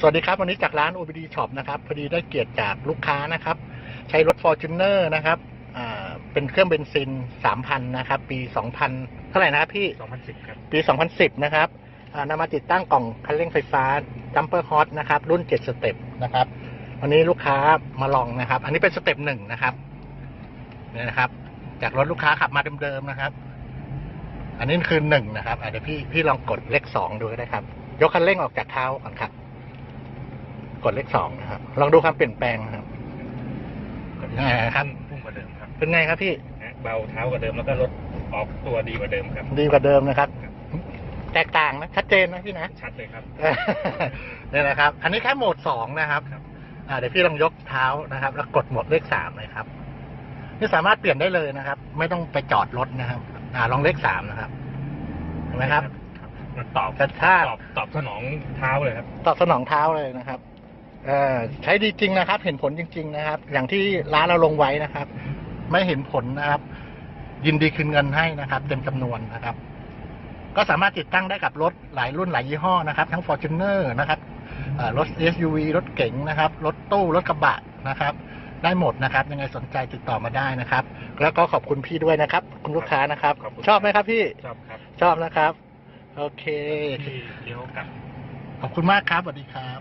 สวัสดีครับ วันนี้จากร้าน OBD Shop นะครับ พอดีได้เกียรติจากลูกค้านะครับ ใช้รถ Fortuner นะครับอ่าเป็นเครื่องเบนซิน 3,000 นะครับ ปี 2000 เท่าไหร่นะครับพี่ 2010 ครับ ปี 2010 นะครับอ่านำมาติดตั้งกล่องคันเร่งไฟฟ้า Jumper Hot นะครับ รุ่น 7 สเต็ปนะครับ วันนี้ลูกค้ามาลองนะครับ อันนี้เป็นสเต็ปหนึ่งนะครับเนี่ยนะครับ จากรถลูกค้าขับมาเดิมๆนะครับ อันนี้คือหนึ่งนะครับอะเดี๋ยวพี่พี่ลองกดเลขสองดูก็ได้ครับ ยกคันเร่งออกจากเท้าก่อนครับ กดเลขสองนะครับ ลองดูความเปลี่ยนแปลงนะครับกดยังไงครับพุ่งกว่าเดิมครับเป็นไงครับพี่นะเบาเท้ากว่าเดิมแล้วก็รถออกตัวดีกว่าเดิมครับ ดีกว่าเดิมนะครับ แตกต่างนะชัดเจนนะพี่นะชัดเลยครับเนี่ยนะครับ อันนี้แค่โหมดสองนะครับครับอ่าเดี๋ยวพี่ลองยกเท้านะครับ แล้วกดโหมดเลขสามเลยครับนี่สามารถเปลี่ยนได้เลยนะครับ ไม่ต้องไปจอดรถนะครับ อ่าลองเลขสามนะครับเห็นไหมครับมันตอบกระชากตอบตอบสนองเท้าเลยครับ ตอบสนองเท้าเลยนะครับเออ ใช้ดีจริงนะครับ เห็นผลจริง ๆ นะครับ อย่างที่ร้านเราลงไว้นะครับ ไม่เห็นผลนะครับ ยินดีคืนเงินให้นะครับ เต็มจำนวนนะครับ ก็สามารถติดตั้งได้กับรถหลายรุ่นหลายยี่ห้อนะครับ ทั้ง Fortuner นะครับเอ่อรถ SUV รถเก๋งนะครับ รถตู้รถกระบะนะครับ ได้หมดนะครับ ยังไงสนใจติดต่อมาได้นะครับ แล้วก็ขอบคุณพี่ด้วยนะครับ คุณลูกค้านะครับขอบคุณชอบไหมครับพี่ชอบครับชอบนะครับ โอเคที่เลี้ยวกลับขอบคุณมากครับสวัสดีครับ